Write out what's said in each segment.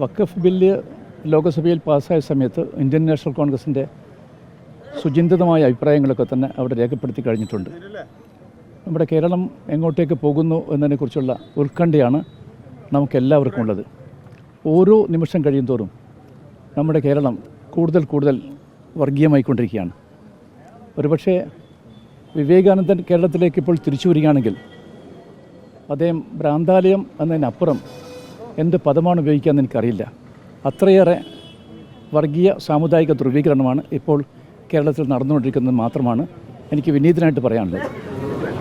വഖഫ് bill ലോകസഭയിൽ പാസ്സായ സമയത്ത് Indian national കോൺഗ്രസിന്റെ സുചിന്തിതമായ അഭിപ്രായങ്ങളൊക്കെ തന്നെ അവിടെ രേഖപ്പെടുത്തി കഴിഞ്ഞിട്ടുണ്ട്. നമ്മുടെ കേരളം എങ്ങോട്ടേക്ക് പോകുന്നു എന്നതിനെക്കുറിച്ചുള്ള ഉത്കണ്ഠയാണ് നമുക്കെല്ലാവർക്കും ഉള്ളത്. ഓരോ നിമിഷം കഴിയും തോറും നമ്മുടെ കേരളം കൂടുതൽ കൂടുതൽ വർഗീയമായിക്കൊണ്ടിരിക്കുകയാണ്. ഒരുപക്ഷെ വിവേകാനന്ദൻ കേരളത്തിലേക്ക് ഇപ്പോൾ തിരിച്ചു വരികയാണെങ്കിൽ അദ്ദേഹം ഭ്രാന്താലയം എന്നതിനപ്പുറം എന്ത് പദമാണ് ഉപയോഗിക്കാമെന്ന് എനിക്കറിയില്ല. അത്രയേറെ വർഗീയ സാമുദായിക ധ്രുവീകരണമാണ് ഇപ്പോൾ കേരളത്തിൽ നടന്നുകൊണ്ടിരിക്കുന്നത് മാത്രമാണ് എനിക്ക് വിനീതനായിട്ട് പറയാനുള്ളത്.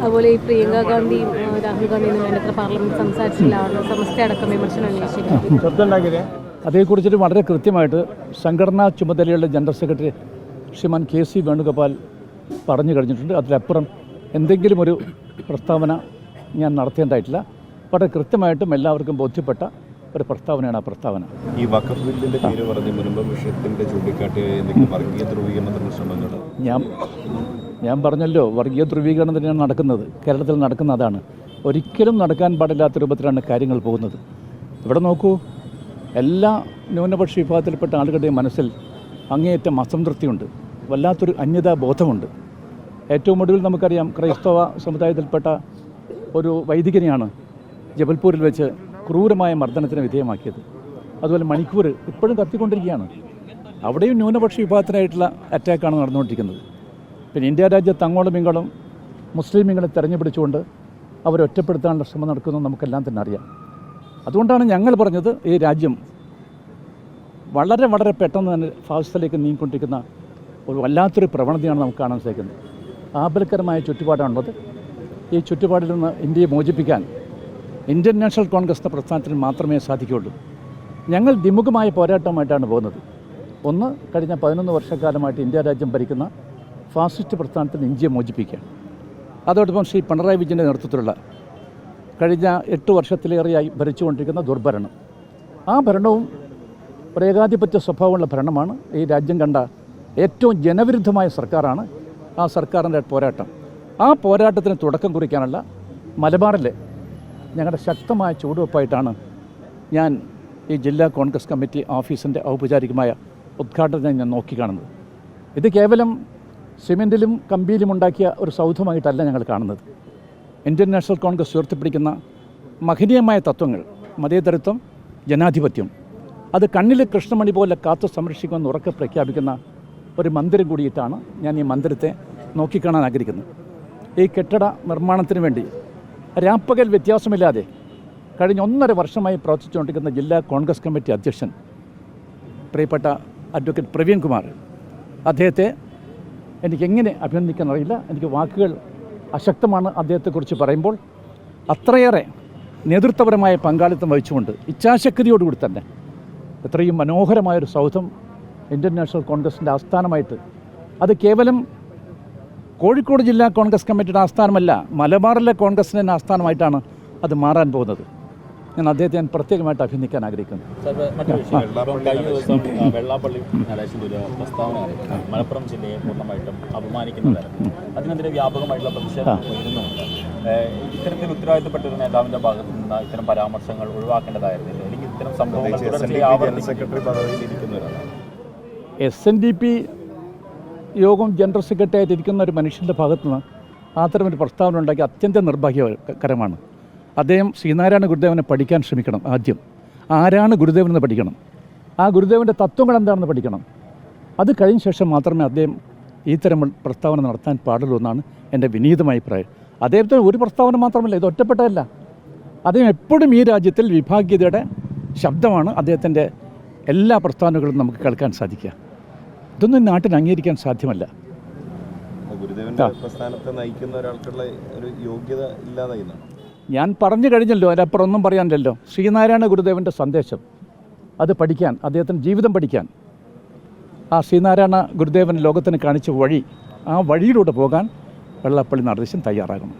അതുപോലെ ഈ പ്രിയങ്ക ഗാന്ധിയും രാഹുൽ ഗാന്ധിയും വേണ്ടത്ര പാർലമെന്റ് സംസാരിച്ചില്ല. സമസ്ത അടക്കം വിമർശനം അതേക്കുറിച്ചിട്ട് വളരെ കൃത്യമായിട്ട് സംഘടനാ ചുമതലയുള്ള general secretary Shriman K C Venugopal പറഞ്ഞു കഴിഞ്ഞിട്ടുണ്ട്. അതിലപ്പുറം എന്തെങ്കിലും ഒരു പ്രസ്താവന ഞാൻ നടത്തേണ്ടതായിട്ടില്ല. വളരെ കൃത്യമായിട്ടും എല്ലാവർക്കും ബോധ്യപ്പെട്ട ഒരു പ്രസ്താവനയാണ് ആ പ്രസ്താവന. ഈ വഖഫ് ബില്ലിന്റെ പേര് പറഞ്ഞ് മുൻപ് വിഷയത്തിന്റെ ചൂണ്ടിക്കാട്ടി എന്തെങ്കിലും വർഗീയ ധ്രുവീകരണത്തിന് ശ്രമങ്ങൾ ഞാൻ ഞാൻ പറഞ്ഞല്ലോ വർഗീയ ധ്രുവീകരണം തന്നെയാണ് നടക്കുന്നത് കേരളത്തിൽ നടക്കുന്ന അതാണ്. ഒരിക്കലും നടക്കാൻ പാടില്ലാത്ത രൂപത്തിലാണ് കാര്യങ്ങൾ പോകുന്നത്. ഇവിടെ നോക്കൂ എല്ലാ ന്യൂനപക്ഷ വിഭാഗത്തിൽപ്പെട്ട ആളുകളുടെയും മനസ്സിൽ അങ്ങേയറ്റം അസംതൃപ്തിയുണ്ട് വല്ലാത്തൊരു അന്യതാ ബോധമുണ്ട്. ഏറ്റവും ഒടുവിൽ നമുക്കറിയാം ക്രൈസ്തവ സമുദായത്തിൽപ്പെട്ട ഒരു വൈദികനെയാണ് ജബൽപൂരിൽ വെച്ച് ക്രൂരമായ മർദ്ദനത്തിന് വിധേയമാക്കിയത്. അതുപോലെ മണിക്കൂർ ഇപ്പോഴും കത്തിക്കൊണ്ടിരിക്കുകയാണ്. അവിടെയും ന്യൂനപക്ഷ വിഭാഗത്തിനായിട്ടുള്ള അറ്റാക്കാണ് നടന്നുകൊണ്ടിരിക്കുന്നത്. പിന്നെ ഇന്ത്യ രാജ്യത്ത് അങ്ങോളം ഇങ്ങോളം മുസ്ലിമീങ്ങളെ തെരഞ്ഞുപിടിച്ചുകൊണ്ട് അവരൊറ്റപ്പെടുത്താനുള്ള ശ്രമം നടക്കുന്നു നമുക്കെല്ലാം തന്നെ അറിയാം. അതുകൊണ്ടാണ് ഞങ്ങൾ പറഞ്ഞത് ഈ രാജ്യം വളരെ വളരെ പെട്ടെന്ന് തന്നെ ഫാസിസത്തിലേക്ക് നീങ്ങിക്കൊണ്ടിരിക്കുന്ന ഒരു വല്ലാത്തൊരു പ്രവണതയാണ് നമുക്ക് കാണാൻ സാധിക്കുന്നത്. ആപൽക്കരമായ ചുറ്റുപാടാണുള്ളത്. ഈ ചുറ്റുപാടിൽ നിന്ന് ഇന്ത്യയെ മോചിപ്പിക്കാൻ ഇന്ത്യൻ നാഷണൽ കോൺഗ്രസ് പ്രസ്ഥാനത്തിന് മാത്രമേ സാധിക്കുകയുള്ളൂ. ഞങ്ങൾ വിമുഖമായ പോരാട്ടമായിട്ടാണ് പോകുന്നത്. ഒന്ന് കഴിഞ്ഞ പതിനൊന്ന് വർഷക്കാലമായിട്ട് ഇന്ത്യ രാജ്യം ഭരിക്കുന്ന ഫാസിസ്റ്റ് പ്രസ്ഥാനത്തിൽ നിന്ന് ഇന്ത്യയെ മോചിപ്പിക്കുക. അതോടൊപ്പം ശ്രീ പിണറായി വിജയന്റെ നേതൃത്വത്തിലുള്ള കഴിഞ്ഞ എട്ട് വർഷത്തിലേറെയായി ഭരിച്ചുകൊണ്ടിരിക്കുന്ന ദുർഭരണം. ആ ഭരണവും ഒരു ഏകാധിപത്യ സ്വഭാവമുള്ള ഭരണമാണ് ഈ രാജ്യം കണ്ട ഏറ്റവും ജനവിരുദ്ധമായ സർക്കാരാണ് ആ സർക്കാരിന്റെ പോരാട്ടം. ആ പോരാട്ടത്തിന് തുടക്കം കുറിക്കാനുള്ള മലബാറിലെ ഞങ്ങളുടെ ശക്തമായ ചുവടുവെപ്പായിട്ടാണ് ഞാൻ ഈ ജില്ലാ കോൺഗ്രസ് കമ്മിറ്റി ഓഫീസിന്റെ ഔപചാരികമായ ഉദ്ഘാടനം ഞാൻ നോക്കിക്കാണുന്നത്. ഇത് കേവലം സിമെന്റിലും കമ്പിയിലും ഉണ്ടാക്കിയ ഒരു സൗധമായിട്ടല്ല ഞങ്ങൾ കാണുന്നത്. ഇന്ത്യൻ നാഷണൽ കോൺഗ്രസ് ഉയർത്തിപ്പിടിക്കുന്ന മഹനീയമായ തത്വങ്ങൾ മതേതരത്വം ജനാധിപത്യം അത് കണ്ണിൽ കൃഷ്ണമണി പോലെ കാത്തു സംരക്ഷിക്കുമെന്ന് ഉറക്കെ പ്രഖ്യാപിക്കുന്ന ഒരു മന്ദിരം കൂടിയിട്ടാണ് ഞാൻ ഈ മന്ദിരത്തെ നോക്കിക്കാണാൻ ആഗ്രഹിക്കുന്നത്. ഈ കെട്ടിട നിർമ്മാണത്തിന് വേണ്ടി രാപ്പകൽ വ്യത്യാസമില്ലാതെ കഴിഞ്ഞ ഒന്നര വർഷമായി പ്രവർത്തിച്ചുകൊണ്ടിരിക്കുന്ന ജില്ലാ കോൺഗ്രസ് കമ്മിറ്റി അധ്യക്ഷൻ പ്രിയപ്പെട്ട അഡ്വക്കേറ്റ് പ്രവീൺ കുമാർ അദ്ദേഹത്തെ എനിക്ക് എങ്ങനെ അഭിനന്ദിക്കാൻ അറിയില്ല എനിക്ക് വാക്കുകൾ അശക്തമാണ് അദ്ദേഹത്തെക്കുറിച്ച് പറയുമ്പോൾ. അത്രയേറെ നേതൃത്വപരമായ പങ്കാളിത്തം വഹിച്ചുകൊണ്ട് ഇച്ഛാശക്തിയോടുകൂടി തന്നെ എത്രയും മനോഹരമായൊരു സൗധം ഇന്ത്യൻ നാഷണൽ കോൺഗ്രസിന്റെ ആസ്ഥാനമായിട്ട് അത് കേവലം കോഴിക്കോട് ജില്ലാ കോൺഗ്രസ് കമ്മിറ്റിയുടെ ആസ്ഥാനമല്ല മലബാറിലെ കോൺഗ്രസിന്റെ തന്നെ ആസ്ഥാനമായിട്ടാണ് അത് മാറാൻ പോകുന്നത്. ഞാൻ അദ്ദേഹത്തെ ഞാൻ പ്രത്യേകമായിട്ട് അഭിനന്ദിക്കാൻ ആഗ്രഹിക്കുന്നു. വെള്ളാപ്പള്ളി നടേശന്റെ ഒരു പ്രസ്താവന മലപ്പുറം ജില്ലയെ പൂർണമായിട്ടും അപമാനിക്കുന്ന തരത്തിൽ അതിനെതിരെ വ്യാപകമായിട്ടുള്ള പ്രതിഷേധം ഉയരുന്നുണ്ട്. ഏഹ്, ഇത്തരത്തിൽ ഉത്തരവാദിത്തപ്പെട്ട ഒരു നേതാവിന്റെ ഭാഗത്ത് നിന്ന് ഇത്തരം പരാമർശങ്ങൾ ഒഴിവാക്കേണ്ടതായിരുന്നില്ല. അല്ലെങ്കിൽ ഇത്തരം സംഭവങ്ങൾ പ്രത്യേകിച്ച് S N D P Yogam general secretary ഇരിക്കുന്ന ഒരു മനുഷ്യന്റെ ഭാഗത്തു നിന്ന് അത്തരം ഒരു പ്രസ്താവന ഉണ്ടാക്കി അത്യന്തം നിർഭാഗ്യകരമാണ്. അദ്ദേഹം ശ്രീനാരായണ ഗുരുദേവനെ പഠിക്കാൻ ശ്രമിക്കണം ആദ്യം. ആരാണ് ഗുരുദേവൻ എന്ന് പഠിക്കണം? ആ ഗുരുദേവന്റെ തത്വങ്ങൾ എന്താണെന്ന് പഠിക്കണം? അത് കഴിഞ്ഞ ശേഷം മാത്രമേ അദ്ദേഹം ഈ തരം പ്രസ്താവന നടത്താൻ പാടുള്ളൂ എന്നാണ് എന്റെ വിനീതമായ അഭിപ്രായം. അദ്ദേഹത്തിന് ഒരു പ്രസ്താവന മാത്രമല്ല ഇത് ഒറ്റപ്പെട്ടതല്ല. അദ്ദേഹം എപ്പോഴും ഈ രാജ്യത്തിൽ വിഭാഗീയതയുടെ ശബ്ദമാണ് അദ്ദേഹത്തിന്റെ എല്ലാ പ്രസ്താവനകളും നമുക്ക് കേൾക്കാൻ സാധിക്കുക. ഇതൊന്നും നാട്ടിൽ അംഗീകരിക്കാൻ സാധ്യമല്ല. ഗുരുദേവന്റെ ഞാൻ പറഞ്ഞു കഴിഞ്ഞല്ലോ അതിനപ്പുറം ഒന്നും പറയാനില്ലല്ലോ. ശ്രീനാരായണ ഗുരുദേവന്റെ സന്ദേശം അത് പഠിക്കാൻ അദ്ദേഹത്തിന്റെ ജീവിതം പഠിക്കാൻ ആ ശ്രീനാരായണ ഗുരുദേവൻ ലോകത്തിന് കാണിച്ച വഴി ആ വഴിയിലൂടെ പോകാൻ വെള്ളപ്പള്ളി നടദേശം തയ്യാറാകണം.